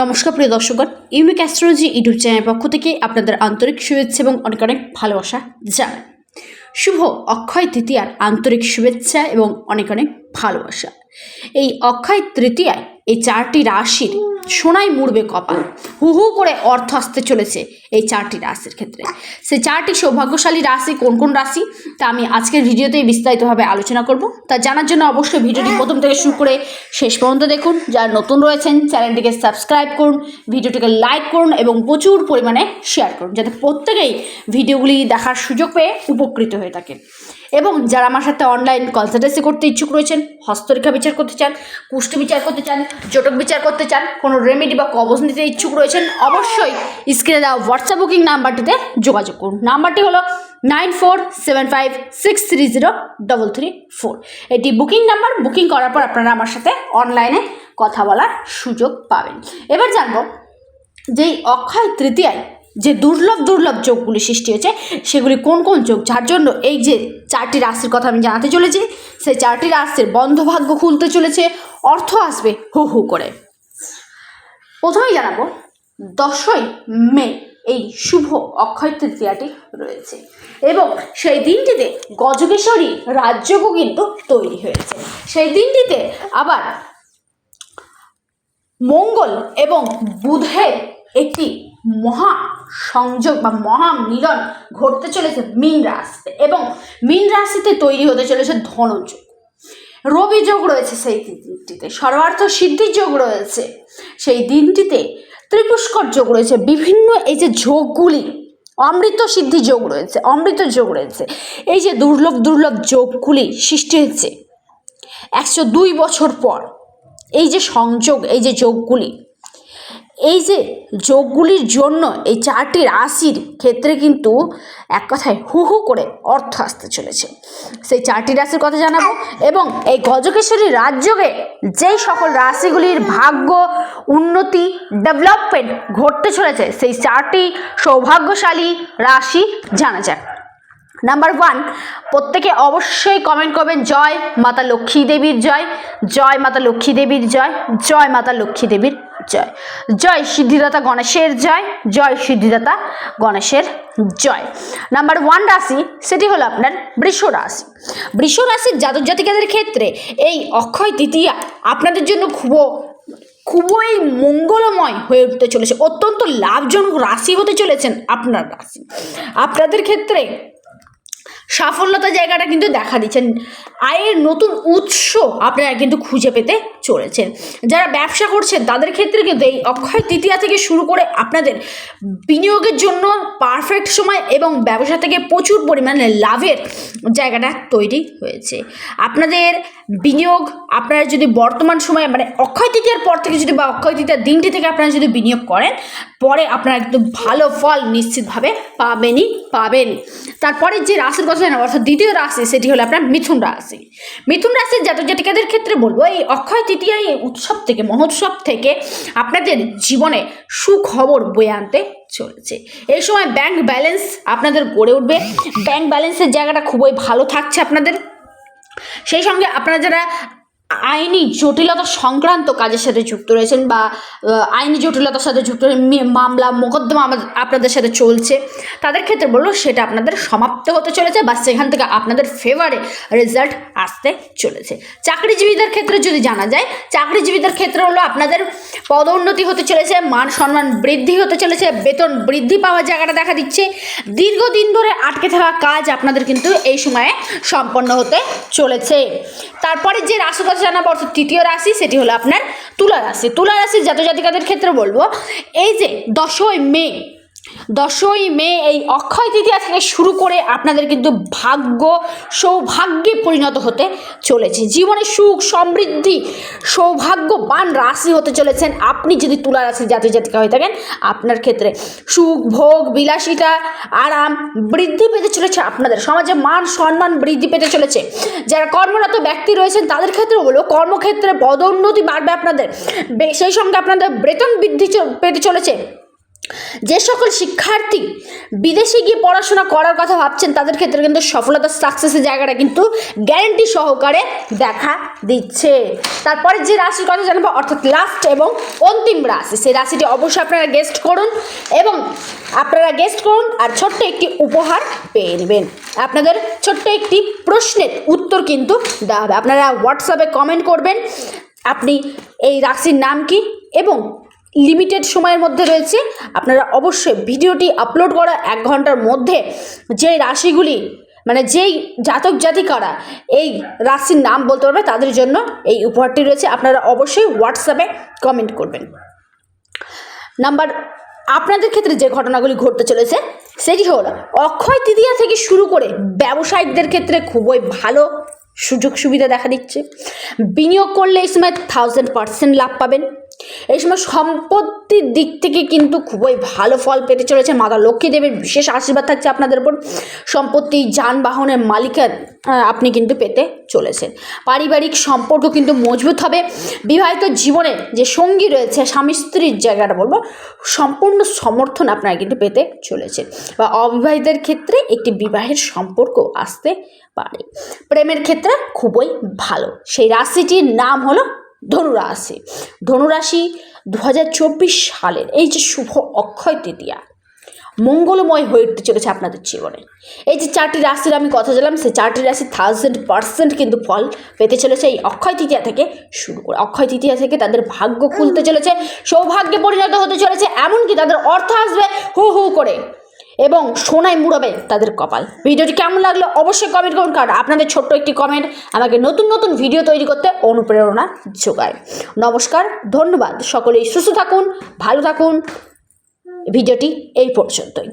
নমস্কার প্রিয় দর্শকগণ, unique astrology YouTube চ্যানেলের পক্ষ থেকে আপনাদের আন্তরিক শুভেচ্ছা এবং অনেক অনেক ভালোবাসা জানাই। শুভ অক্ষয় তৃতীয়ার আন্তরিক শুভেচ্ছা এবং অনেক অনেক ভালোবাসা। এই অক্ষয় তৃতীয়ায় এই চারটি রাশির সোনায় মুড়বে কপাল। হু হু করে অর্থ আসতে চলেছে এই চারটি রাশির ক্ষেত্রে। সেই চারটি সৌভাগ্যশালী রাশি কোন কোন রাশি? তা আমি আজকের ভিডিওতে বিস্তারিতভাবে আলোচনা করব। তা জানার জন্য অবশ্যই ভিডিওটি প্রথম থেকে শুরু করে শেষ পর্যন্ত দেখুন। যারা নতুন রয়েছেন, চ্যানেলটিকে সাবস্ক্রাইব করুন, ভিডিওটিকে লাইক করুন এবং প্রচুর পরিমাণে শেয়ার করুন, যাতে প্রত্যেকেই ভিডিওগুলি দেখার সুযোগ পেয়ে উপকৃত হয়ে থাকে। এবং যারা আমার সাথে অনলাইন কনসালটেন্সি করতে ইচ্ছুক রয়েছেন, হস্তরেখা বিচার করতে চান, কুষ্টি বিচার করতে চান, জটক বিচার করতে চান, কোনো রেমেডি বা কবজ নিতে ইচ্ছুক রয়েছেন, অবশ্যই স্ক্রিনে দেওয়া হোয়াটসঅ্যাপ বুকিং নাম্বারটিতে যোগাযোগ করুন। নাম্বারটি হলো nine four seven five six three zero double three four এটি বুকিং নাম্বার বুকিং করার পর আপনারা আমার সাথে অনলাইনে কথা বলার সুযোগ পাবেন। এবার জানব যেই অক্ষয় তৃতীয়ায় যে দুর্লভ দুর্লভ যোগগুলি সৃষ্টি হয়েছে, সেগুলি কোন কোন যোগ? যার জন্য এই যে চারটি রাশির কথা আমি জানাতে চলেছি, সেই চারটি রাশির বন্ধভাগ্য খুলতে চলেছে, অর্থ আসবে হু হু করে। প্রথমেই জানাব, দশই মে এই শুভ অক্ষয় তৃতীয়াটি রয়েছে এবং সেই দিনটিতে গজকেশ্বরী রাজ্যকও কিন্তু তৈরি হয়েছে। সেই দিনটিতে আবার মঙ্গল এবং বুধের একটি মহা সংযোগ বা মহা মিলন ঘটতে চলেছে মীন রাশিতে এবং মীন রাশিতে তৈরি হতে চলেছে ধনযোগ। রবি যোগ রয়েছে সেই দিনটিতে, সর্বার্থ সিদ্ধির যোগ রয়েছে সেই দিনটিতে, ত্রিপুষ্কর যোগ রয়েছে, বিভিন্ন এই যে যোগগুলি, অমৃত সিদ্ধি যোগ রয়েছে, অমৃত যোগ রয়েছে, এই যে দুর্লভ দুর্লভ যোগগুলি সৃষ্টি হয়েছে একশো দুই বছর পর, এই যে সংযোগ, এই যে যোগগুলি এই যে যোগগুলির জন্য এই চারটি রাশির ক্ষেত্রে কিন্তু এক কথায় হু হু করে অর্থ আসতে চলেছে। সেই চারটি রাশির কথা জানাব এবং এই গজকেশ্বরী রাজযোগে যেই সকল রাশিগুলির ভাগ্য উন্নতি ডেভেলপমেন্ট ঘটতে চলেছে, সেই চারটি সৌভাগ্যশালী রাশি জানা যাক। নাম্বার ওয়ান প্রত্যেকে অবশ্যই কমেন্ট করবেন, জয় মাতা লক্ষ্মী দেবীর জয় জয় মাতা লক্ষ্মী দেবীর জয় জয় মাতা লক্ষ্মী দেবীর জয়। জয় সিদ্ধিদাতা গণেশের জয় জয় সিদ্ধিদাতা গণেশের জয়। নাম্বার ওয়ান রাশি, সেটি হলো আপনার বৃষ রাশি। বৃষ রাশির জাতক জাতিকাদের ক্ষেত্রে এই অক্ষয় তৃতীয়া আপনাদের জন্য খুব খুবই মঙ্গলময় হয়ে উঠতে চলেছে। অত্যন্ত লাভজনক রাশি হতে চলেছেন আপনার রাশি। আপনাদের ক্ষেত্রে সাফল্যতা জায়গাটা কিন্তু দেখা দিচ্ছেন। আয়ের নতুন উৎস আপনারা কিন্তু খুঁজে পেতে চলেছেন। যারা ব্যবসা করছেন, তাদের ক্ষেত্রে কিন্তু এই অক্ষয় তৃতীয়া থেকে শুরু করে আপনাদের বিনিয়োগের জন্য পারফেক্ট সময় এবং ব্যবসা থেকে প্রচুর পরিমাণে লাভের জায়গাটা তৈরি হয়েছে। আপনাদের বিনিয়োগ, আপনারা যদি বর্তমান সময়ে মানে অক্ষয় তৃতীয়ার পর থেকে যদি বা অক্ষয় তৃতীয়ার দিনটি থেকে আপনারা যদি বিনিয়োগ করেন, পরে আপনারা কিন্তু ভালো ফল নিশ্চিতভাবে পাবেনই পাবেন। তারপরে যে রাশির কথা অর্থাৎ দ্বিতীয় রাশি সেটি হলো আপনার মিথুন রাশি। মিথুন রাশির জাতক জাতিকাদের ক্ষেত্রে বলব, এই অক্ষয় তৃতীয়া এই উৎসব থেকে, মহোৎসব থেকে আপনাদের জীবনে সুখবর বয়ে আনতে চলেছে। এই সময় ব্যাংক ব্যালেন্স আপনাদের গড়ে উঠবে। ব্যাংক ব্যালেন্সের জায়গাটা খুবই ভালো থাকছে আপনাদের। সেই সঙ্গে আপনারা যারা আইনি জটিলতা সংক্রান্ত কাজের সাথে যুক্ত রয়েছেন বা আইনি জটিলতার সাথে যুক্ত মামলা, মোকদ্দমা আপনাদের সাথে চলছে। তাদের ক্ষেত্রে বলল সেটা আপনাদের সমাপ্ত হতে চলেছে বা সেখান থেকে আপনাদের ফেভারে রেজাল্ট আসতে চলেছে। চাকরিজীবীদের ক্ষেত্রে যদি জানা যায়, চাকরিজীবীদের ক্ষেত্রে হলো আপনাদের পদোন্নতি হতে চলেছে, মান সম্মান বৃদ্ধি হতে চলেছে, বেতন বৃদ্ধি পাওয়ার জায়গাটা দেখা দিচ্ছে। দীর্ঘদিন ধরে আটকে থাকা কাজ আপনাদের কিন্তু এই সময়ে সম্পন্ন হতে চলেছে। তারপরে যে রাশি কথা পর তৃতীয় রাশি, সেটি হলো আপনার তুলা রাশি। তুলা রাশির জাতজাতিকাদের ক্ষেত্রে বলব, এই যে দশই মে দশই মে এই অক্ষয় তৃতীয়া থেকে শুরু করে আপনাদের কিন্তু ভাগ্য, সৌভাগ্যে পরিণত হতে চলেছে। জীবনে সুখ, সমৃদ্ধি, সৌভাগ্যবান রাশি হতে চলেছেন। আপনি যদি তুলা রাশির জাতীয় জাতিকা হয়ে থাকেন, আপনার ক্ষেত্রে সুখ, ভোগ, বিলাসিতা, আরাম বৃদ্ধি পেতে চলেছে আপনাদের। সমাজে মান সম্মান বৃদ্ধি পেতে চলেছে। যারা কর্মরত ব্যক্তি রয়েছেন, তাদের ক্ষেত্রে হলো কর্মক্ষেত্রে পদোন্নতি বাড়বে আপনাদের। সেই সঙ্গে আপনাদের বেতন বৃদ্ধি পেতে চলেছে। যে সকল শিক্ষার্থী বিদেশে গিয়ে পড়াশোনা করার কথা ভাবছেন, তাদের ক্ষেত্রে কিন্তু সফলতার সাকসেসের জায়গাটা কিন্তু গ্যারেন্টি সহকারে দেখা দিচ্ছে। তারপরে যে রাশির কথা জানাব, অর্থাৎ লাস্ট এবং অন্তিম রাশি, সেই রাশিটি অবশ্যই আপনারা গেস্ট করুন এবং আপনারা গেস্ট করুন আর ছোট্ট একটি উপহার পেয়ে নেবেন। আপনাদের ছোট্ট একটি প্রশ্নের উত্তর কিন্তু দেওয়া হবে। আপনারা হোয়াটসঅ্যাপে কমেন্ট করবেন, আপনি এই রাশির নাম কি এবং লিমিটেড সময়ের মধ্যে রয়েছে। আপনারা অবশ্যই ভিডিওটি আপলোড করা এক ঘণ্টার মধ্যে যে রাশিগুলি মানে যেই জাতক জাতিকারা এই রাশির নাম বলতে পারবে, তাদের জন্য এই উপহারটি রয়েছে। আপনারা অবশ্যই হোয়াটসঅ্যাপে কমেন্ট করবেন। নাম্বার আপনাদের ক্ষেত্রে যে ঘটনাগুলি ঘটতে চলেছে, সেটি হলো অক্ষয় তৃতীয়া থেকে শুরু করে ব্যবসায়িকদের ক্ষেত্রে খুবই ভালো সুযোগ সুবিধা দেখা দিচ্ছে। বিনিয়োগ করলে এই সময় থাউজেন্ড পার্সেন্ট লাভ পাবেন। এই সময় সম্পত্তির দিক থেকে কিন্তু খুবই ভালো ফল পেতে চলেছে মাতা লক্ষ্মী দেবীর বিশেষ আশীর্বাদ থাকছে আপনাদের উপর। সম্পত্তি, যানবাহনের মালিকার আপনি কিন্তু পেতে চলেছেন। পারিবারিক সম্পর্ক কিন্তু মজবুত হবে। বিবাহিত জীবনে যে সঙ্গী রয়েছে, স্বামী স্ত্রীর জায়গাটা বলব, সম্পূর্ণ সমর্থন আপনারা কিন্তু পেতে চলেছেন। বা অবিবাহিতের ক্ষেত্রে একটি বিবাহের সম্পর্ক আসতে পারে। প্রেমের ক্ষেত্রে খুবই ভালো। সেই রাশিটির নাম হলো ধনুরাশি। ধনুরাশি দু হাজার চব্বিশ সালের, এই যে শুভ অক্ষয় তৃতীয়া, মঙ্গলময় হয়ে উঠতে চলেছে আপনাদের জীবনে। এই যে চারটি রাশির আমি কথা বললাম সেই চারটি রাশি থাউজেন্ড পার্সেন্ট কিন্তু ফল পেতে চলেছে এই অক্ষয় তৃতীয়া থেকে শুরু করে। অক্ষয় তৃতীয়া থেকে তাদের ভাগ্য খুলতে চলেছে, সৌভাগ্যে পরিণত হতে চলেছে, এমনকি তাদের অর্থ আসবে হু হু করে। এবং সোনায় মুড়াবে তাদের কপাল। ভিডিওটি কেমন লাগল অবশ্যই কমেন্ট করুন, কারণ আপনাদের ছোট্ট একটি কমেন্ট আমাকে নতুন নতুন ভিডিও তৈরি করতে অনুপ্রেরণা যোগায়। নমস্কার, ধন্যবাদ। সকলেই সুস্থ থাকুন, ভালো থাকুন। ভিডিওটি এই পর্যন্তই।